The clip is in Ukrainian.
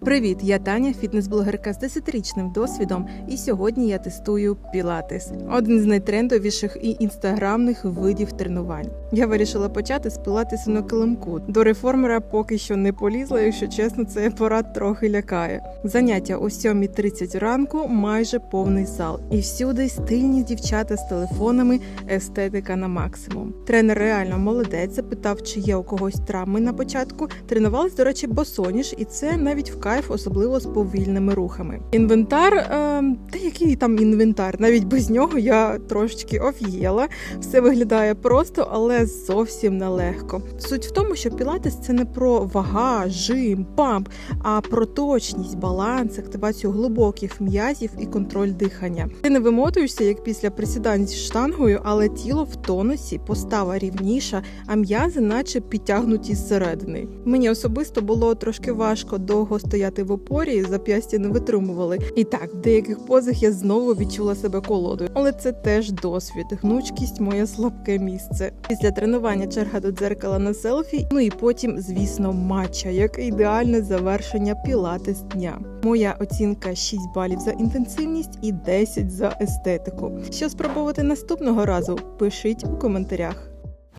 Привіт, я Таня, фітнес-блогерка з 10-річним досвідом, і сьогодні я тестую пілатес, один з найтрендовіших і інстаграмних видів тренувань. Я вирішила почати з пілатесу на килимку. До реформера поки що не полізла, якщо чесно, цей апарат трохи лякає. Заняття о 7.30 ранку, майже повний зал, і всюди стильні дівчата з телефонами, естетика на максимум. Тренер реально молодець, запитав, чи є у когось травми на початку. Тренувались, до речі, босоніж, і це навіть в кайф, особливо з повільними рухами. Інвентар, е, та який там інвентар? Навіть без нього я трошечки офігела. Все виглядає просто, але зовсім нелегко. Суть в тому, що пілатес це не про вага, жим, памп, а про точність, баланс, активацію глибоких м'язів і контроль дихання. Ти не вимотуєшся як після присідань з штангою, але тіло в тонусі, постава рівніша, а м'язи, наче підтягнуті зсередини. Мені особисто було трошки важко довго стояти в опорі, зап'ястя не витримували. І так, в деяких позах я знову відчула себе колодою, але це теж досвід. Гнучкість моє слабке місце. Після тренування черга до дзеркала на селфі. Ну і потім, звісно, матча, як ідеальне завершення пілатес дня. Моя оцінка 6 балів за інтенсивність і 10 за естетику. Що спробувати наступного разу? Пишіть у коментарях.